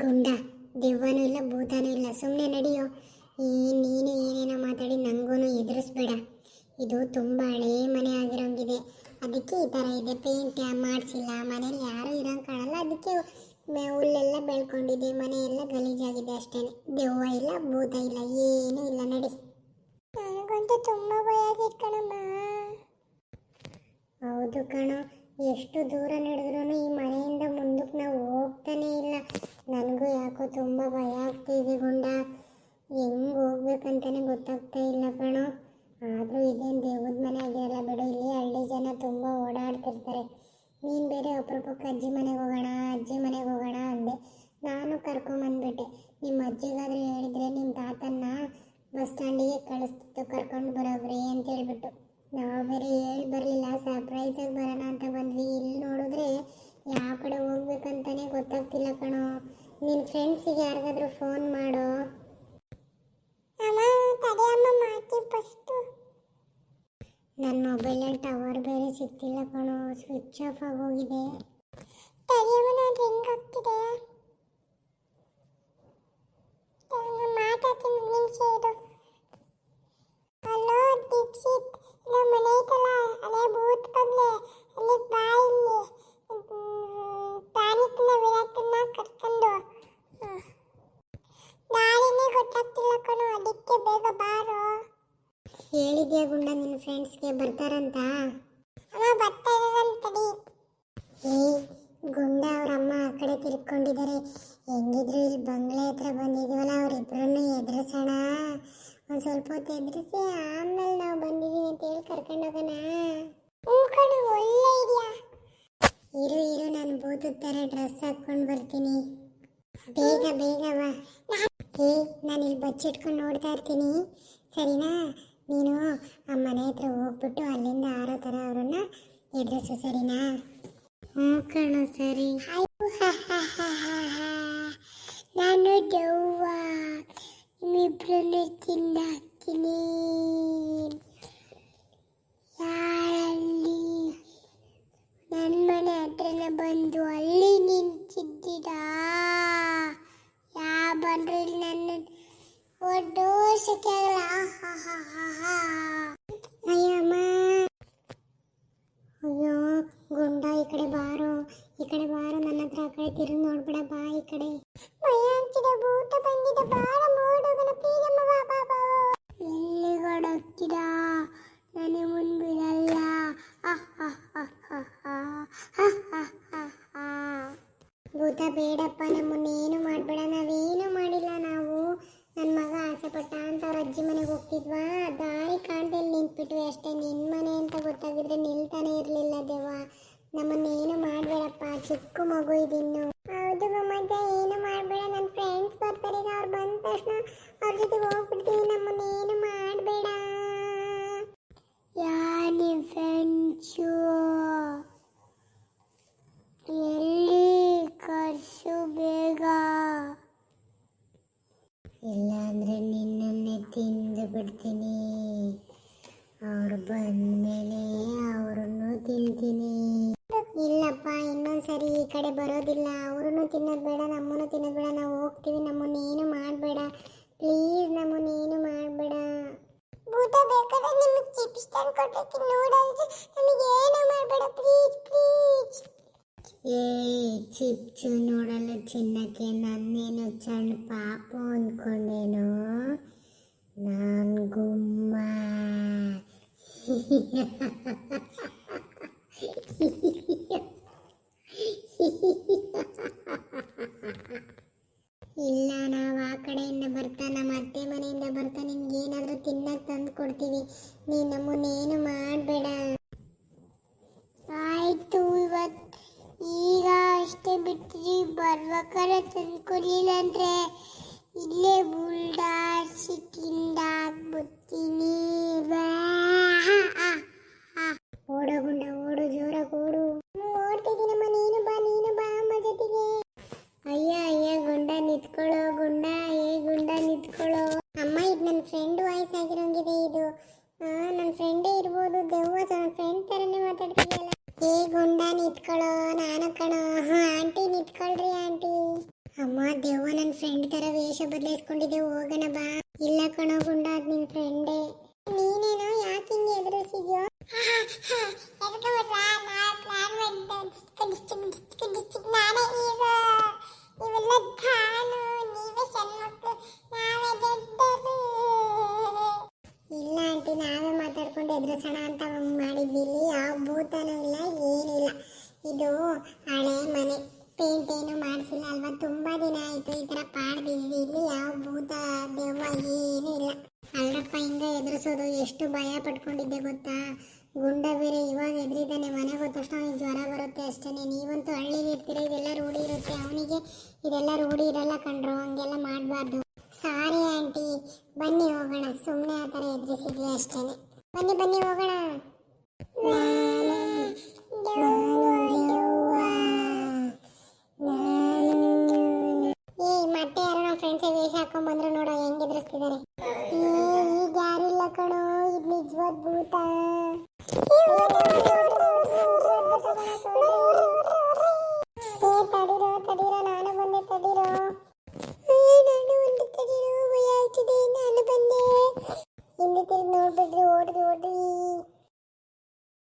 ಗುಂಡ. ದೆವ್ವನೂ ಇಲ್ಲ, ಭೂತನೂ ಇಲ್ಲ. ಸುಮ್ಮನೆ ನಡೆಯೋ. ಈ ನೀನು ಏನೇನೋ ಮಾತಾಡಿ ನನಗೂ ಎದುರಿಸ್ಬೇಡ ಇದು ತುಂಬ ಹಳೇ ಮನೆ ಆಗಿರೋಂಗಿದೆ. ಅದಕ್ಕೆ ಈ ಥರ ಇದೆ. ಪೇಂಟ್ ಮಾಡಿಸಿಲ್ಲ. ಮನೇಲಿ ಯಾರೂ ಇರೋಂಗೆ ಕಾಣಲ್ಲ. ಅದಕ್ಕೆ ಹುಲ್ಲೆಲ್ಲ ಬೆಳ್ಕೊಂಡಿದೆ. ಮನೆಯೆಲ್ಲ ಎಲ್ಲ ಗಲೀಜಾಗಿದೆ ಅಷ್ಟೇ. ದೆವ್ವ ಇಲ್ಲ, ಭೂತ ಇಲ್ಲ. ಏನೂ ಇಲ್ಲ. ನಡಿ. ನನಗಂತೂ ತುಂಬ ಭಯ ಆಗಿತ್ತು ಕಣಮ್ಮ. ಹೌದು ಕಣೋ. ಎಷ್ಟು ದೂರ ನಡೆದ್ರೂ ಈ ಮನೆಯಿಂದ ಮುಂದಕ್ಕೆ ನಾವು ಹೋಗ್ತಾನೇ ಇಲ್ಲ. ನನಗೂ ಯಾಕೋ ತುಂಬ ಭಯ ಆಗ್ತಿದೆ ಗುಂಡ. ಹೆಂಗೆ ಹೋಗ್ಬೇಕಂತಲೇ ಗೊತ್ತಾಗ್ತಾ ಇಲ್ಲ ಕಣೋ. ಆದರೂ ಇದೇನು ದೇವದ ಮನೆ ಆಗಿರಲ್ಲ ಬಿಡು. ಇಲ್ಲಿ ಹಳ್ಳಿ ಜನ ತುಂಬ ಓಡಾಡ್ತಿರ್ತಾರೆ. ನೀನು ಬೇರೆ ಅಪರೂಪಕ್ಕೆ ಅಜ್ಜಿ ಮನೆಗೆ ಹೋಗೋಣ, ಅಜ್ಜಿ ಮನೆಗೆ ಹೋಗೋಣ ಅಂದೆ. ನಾನು ಕರ್ಕೊಂಬಂದ್ಬಿಟ್ಟೆ ನಿಮ್ಮ ಅಜ್ಜಿಗಾದ್ರೆ ಹೇಳಿದರೆ ನಿಮ್ಮ ತಾತನ್ನ ಬಸ್ ಸ್ಟ್ಯಾಂಡಿಗೆ ಕಳಿಸ್ತಿತ್ತು. ಕರ್ಕೊಂಡು ಬರೋಬ್ರಿ ಅಂತ ಹೇಳ್ಬಿಟ್ಟು. ನಾವು ಬೇರೆ ಹೇಳಿ ಬರಲಿಲ್ಲ ಸರ್ಪ್ರೈಸಾಗಿ ಬರೋಣ ಅಂತ ಬಂದ್ವಿ. ಇಲ್ಲಿ ನೋಡಿದ್ರೆ ಯಾವ ಕಡೆ ಹೋಗ್ಬೇಕಂತಾನೆ ಗೊತ್ತಾಗ್ತಿಲ್ಲ ಕಣೋ. ನಿನ್ನ ಫ್ರೆಂಡ್ಸಿಗೆ ಯಾರಿಗಾದ್ರೂ ಫೋನ್ ಮಾಡು? ನನ್ನ ಮೊಬೈಲಲ್ಲಿ ಟವರ್ ಬೇರೆ ಸಿಗ್ತಿಲ್ಲ ಕಣೋ. ಸ್ವಿಚ್ ಆಫ್ ಆಗೋಗಿದೆ ತಡೆಯಮ್ಮನ ರಿಂಗ್ ಆಗ್ತಿದೆ ಮಾತಾಡ್ತೀನಿ ನಿಮಿಷ ಇರು ಹಲೋ ದೀಕ್ಷಿತ್ ಇಲ್ಲ ಮನೆ ಐತಲ್ಲ ಅದೇ ಭೂತ್ ಬಂಗ್ಲೆ ಅಲ್ಲಿ ಬಾ ಇಲ್ಲಿ ಪ್ರಾಣಿಕನ ವಿರಾಟನ್ನ ಕರ್ಕೊಂಡು ದಾರಿನೇ ಗೊತ್ತಾಗ್ತಿಲ್ಲ ಕಣೋ ಅದಕ್ಕೆ ಬೇಗ ಬಾರೋ ಹೇಳಿದ್ಯಾ ಗುಂಡ ನಿನ್ನ ಫ್ರೆಂಡ್ಸ್ಗೆ ಬರ್ತಾರಂತ? ಏ ಗುಂಡ ಅವ್ರ ಅಮ್ಮ ಆ ಕಡೆ ತಿರ್ಕೊಂಡಿದ್ದಾರೆ ಹೆಂಗಿದ್ರು ಇಲ್ಲಿ ಬಂಗ್ಲೆ ಹತ್ರ ಬಂದಿದೀವಲ್ಲ ಅವ್ರಿಬ್ರನ್ನು ಎದುರಿಸೋಣ. ಒಂದು ಸ್ವಲ್ಪ ಹೊತ್ತು ಎದುರಿಸಿ ಆಮೇಲೆ ನಾವು ಬಂದಿದ್ದೀವಿ ಅಂತ ಹೇಳಿ ಕರ್ಕೊಂಡು ಹೋಗೋಣ. ಒಳ್ಳೆ ಇದೆಯಾ ಇರು ಇರು ನಾನು ಬೂತದ ಥರ ಡ್ರೆಸ್ ಹಾಕ್ಕೊಂಡು ಬರ್ತೀನಿ. ಬೇಗ ಬೇಗ ಬಾ ಏ ನಾನು ಇಲ್ಲಿ ಬಚ್ಚಿಟ್ಕೊಂಡು ನೋಡ್ತಾ ಇರ್ತೀನಿ. ಸರಿನಾ? ನೀನು ಆ ಮನೆ ಹತ್ರ ಹೋಗ್ಬಿಟ್ಟು ಅಲ್ಲಿಂದ ಆರೋ ಥರ ಅವ್ರನ್ನ ಎದುರಿಸು ಸರಿನಾ? ಹ್ಞೂ ಕಣೋ ಸರಿ. ನಾನು ದೆವ್ವ ನಿಮ್ಮಿಬ್ಬರನ್ನು ತಿಂದಾಕ್ತೀನಿ ಯಾರಲ್ಲಿ ನನ್ನ ಮನೆ ಹತ್ರನೇ ಬಂದು ಅಲ್ಲಿ ನಿಂತಿದ್ದೀರಾ ಯಾ ಬಂದ್ರು ಇಲ್ಲಿ ನನ್ನ ಒಡ್ಡೋಸಕ್ಕೆ ಆಗಲ್ಲ ಅಯ್ಯಮ್ಮ ಅಯ್ಯೋ ಗುಂಡ ಈ ಕಡೆ ಬಾರೋ ಈ ಕಡೆ ಬಾರೋ ನನ್ನ ಹತ್ರ ಆ ಕಡೆ ತಿರುಗಿ ನೋಡ್ಬೇಡ ಬಾ ಈ ಕಡೆ. ಭಯ ಆಗ್ತಿದೆ ಭೂತ ಬಂದಿದೆ, ಬಾಳ ಮೋಡಗಳ. ಪ್ರೀತಮ್ಮ ಬಾ ಬಾ. ಬಾ ಎಲ್ಲಿ ಹೋಗ್ತೀರಾ ನನಗೆ ಮುಂದ್ಬಿಡಲ್ಲ ಭೂತ ಬೇಡಪ್ಪ ನಮ್ಮನ್ನೇನು ಮಾಡಬೇಡ. ನಾವೇನು ಮಾಡಿಲ್ಲ ನಾವು. ನನ್ನ ಮಗ ಆಸೆ ಪಟ್ಟ ಅಂತ ಅವ್ರ ಅಜ್ಜಿ ಮನೆಗೆ ಹೋಗ್ತಿದ್ವಾ? ದಾರಿ ಕಾಣ್ದಲ್ಲಿ ನಿಂತ್ಬಿಟ್ವಿ ಅಷ್ಟೇ. ನಿನ್ನ ಮನೆ ಅಂತ ಗೊತ್ತಾಗಿದ್ರೆ ನಿಲ್ತಾನೆ ಇರಲಿಲ್ಲ ದೇವ ನಮ್ಮನ್ನೇನು ಮಾಡಬೇಡಪ್ಪ, ಚಿಕ್ಕ ಮಗು ಇದಿನ್ನು. ಹೌದು ಮಮ್ಮಜ್ಜ ಏನು ಮಾಡಬೇಡ ನನ್ನ ಫ್ರೆಂಡ್ಸ್ ಬರ್ತಾರೆ ಈಗ ಅವ್ರು ಬಂದ ತಕ್ಷಣ ಅವ್ರ ಜೊತೆ ಹೋಗ್ಬಿಡ್ತೀವಿ ನಮ್ಮನ್ನೇನು ಮಾಡಬೇಡ. ಯಾ ನಿಮ್ಮ ಫ್ರೆಂಡ್ಸು ಎಲ್ಲಿ ಕರ್ಸು ಬೇಗ? ಇಲ್ಲಾಂದ್ರೆ ನಿನ್ನನ್ನೇ ತಿಂದು ಬಿಡ್ತೀನಿ. ಅವ್ರು ಬಂದ್ಮೇಲೆ ಅವ್ರನ್ನು ತಿಂತೀನಿ. ಇಲ್ಲಪ್ಪ ಇನ್ನೊಂದು ಇನ್ನೊಂದ್ಸರಿ ಈ ಕಡೆ ಬರೋದಿಲ್ಲ. ಅವ್ರೂ ತಿನ್ನೋದು ಬೇಡ ನಮ್ಮನ್ನು ತಿನ್ನೋದು ಬೇಡ. ನಾವು ಹೋಗ್ತೀವಿ ನಮ್ಮನ್ನೇನು ಮಾಡಬೇಡ. ಪ್ಲೀಸ್ ನಮ್ಮನ್ನೇನು ಮಾಡಬೇಡ. ಭೂತ ಬೇಕಾದ್ರೆ ನಿಮಗೆ ಚಿಪ್ಸ್ ತಂದು ಕೊಟ್ಟಿರ್ತೀನಿ ನೂಡಲ್ಸ್. ನಮಗೆ ಏನು ಮಾಡಬೇಡ, ಪ್ಲೀಸ್ ಪ್ಲೀಸ್. ಏ, ಚಿಪ್ಸು ನೋಡಲು ಚಿನ್ನಕ್ಕೆ ನನ್ನೇನು ಸಣ್ಣ ಪಾಪ ಅಂದ್ಕೊಂಡೇನು ನಾನು ಗುಮ್ಮ ಇಲ್ಲ ನಾವು ಆ ಕಡೆಯಿಂದ ಬರ್ತಾ ನಮ್ಮ ಅತ್ತೆ ಮನೆಯಿಂದ ಬರ್ತಾ ನಿಮ್ಗೆ ಏನಾದರೂ ತಿನ್ನಕ್ಕೆ ತಂದು ಕೊಡ್ತೀವಿ ನೀನು ನಮ್ಮನ್ನೇನು ಮಾಡಬೇಡ. ಆಯ್ತು ಇವತ್ತು ಈಗ ಅಷ್ಟೇ ಬಿಟ್ರಿ ಬರ್ಬೇಕಾದ್ರೆ ತಂದ್ಕೊಡ್ಲಿಲ್ಲ ಅಂದ್ರೆ ಇಲ್ಲೇ ಬುಲ್ಡಾಡ್ಸಿ ತಿಂದಾಕ್ಬಿಡ್ತೀನಿ ಓಡೋ ಗುಂಡ, ಓಡು ಜೋರಾಗಿ ಓಡು. ಓಡ್ತಿದ್ದೀನಮ್ಮ ನೀನು ಬಾ ನೀನು ಬಾ ಅಮ್ಮ ಜೊತೆಗೆ. ಅಯ್ಯ ಅಯ್ಯ, ಗುಂಡ ನಿಂತ್ಕೊಳ್ಳೋ ಗುಂಡ ಏ ಗುಂಡ ನಿಂತ್ಕೊಳ್ಳೋ ಅಮ್ಮ ಇದು ನನ್ನ ಫ್ರೆಂಡ್ ವಾಯ್ಸ್ ಆಗಿರೋಂಗಿದೆ ಇದು ನನ್ನ ಫ್ರೆಂಡೇ ಇರ್ಬೋದು ದೆವ್ವ ನನ್ನ ಫ್ರೆಂಡ್ ಥರನೇ ಮಾತಾಡ್ತಿದೆಯಲ್ಲ ಏ ಗುಂಡ ನಿಂತ್ಕೊಳ್ಳೋ ನಾನು ಕಣೋ ಆಂಟಿ ನಿಂತ್ಕೊಳ್ರಿ ಆಂಟಿ ಅಮ್ಮ ದೆವ್ವ ನನ್ನ ಫ್ರೆಂಡ್ ಥರ ವೇಷ ಬದಲಾಯಿಸ್ಕೊಂಡಿದ್ದೆ ಹೋಗೋಣ ಬಾ ಇಲ್ಲ ಕಣೋ ಗುಂಡ ಅದ್ ನಿನ್ ಫ್ರೆಂಡೇ ನೀನೇನೋ ಯಾಕೆ ಹಿಂಗೆ ಎದುರಿಸಿದ್ಯೋ ನಾನೇ ಈಗ ನೀವೆಲ್ಲ ಧಾನು ನೀವೇ ಸಣ್ಣ ನಾವೇ ದೊಡ್ಡದು ಇಲ್ಲ ಆಂಟಿ ನಾವೇ ಮಾತಾಡ್ಕೊಂಡು ಎದುರಿಸೋಣ ಅಂತ ಹಂಗ್ ಮಾಡಿದ್ವಿ ಇಲ್ಲಿ ಯಾವ ಭೂತನೂ ಇಲ್ಲ ಏನೂ ಇಲ್ಲ ಇದು ಹಳೆ ಮನೆ. ಪೇಂಟ್ ಏನು ಮಾಡಿಸಿಲ್ಲ ಅಲ್ವಾ? ತುಂಬಾ ದಿನ ಆಯ್ತು ಈ ತರ ಪಾಡ್ದಿದ್ವಿ ಇಲ್ಲಿ ಯಾವ ಭೂತ, ದೆವ್ವ ಏನೂ ಇಲ್ಲ. ಅಲ್ರಪ್ಪ ಹಿಂಗ ಎದುರಿಸೋದು ಎಷ್ಟು ಭಯ ಪಟ್ಕೊಂಡಿದ್ದೆ ಗೊತ್ತಾ? ಗುಂಡ ಬೇರೆ ಇವಾಗ ಎದುರಿದ್ದಾನೆ. ಮನೆ ತಕ್ಷಣ ಅವ್ನಿಗೆ ಜ್ವರ ಬರುತ್ತೆ ಅಷ್ಟೇ ನೀವಂತೂ ಹಳ್ಳಿಲಿ ಇರ್ತೀರ? ಇದೆಲ್ಲ ರೂಢಿ ಇರುತ್ತೆ. ಅವನಿಗೆ ಇದೆಲ್ಲ ರೂಢಿ ಇರಲ್ಲ ಕಂಡ್ರು ಹಂಗೆಲ್ಲ ಮಾಡಬಾರ್ದು. Sorry aunty. ಬನ್ನಿ ಹೋಗೋಣ. ಸುಮ್ಮನೆ ಆ ಥರ ಎದುರಿಸಿದ್ವಿ ಅಷ್ಟೇ ಬನ್ನಿ ಬನ್ನಿ ಹೋಗೋಣ. ಫ್ರೆಂಡ್ಸೇ ವೇಷ ಹಾಕೊಂಬಂದ್ರು ನೋಡು ಹೆಂಗ್ ಎದುರಿಸ್ತಿದ್ದಾರೆ ಈಗ ಯಾರು ಇಲ್ಲ ಕಣೋ ಇದು ನಿಜವಾದ ಭೂತ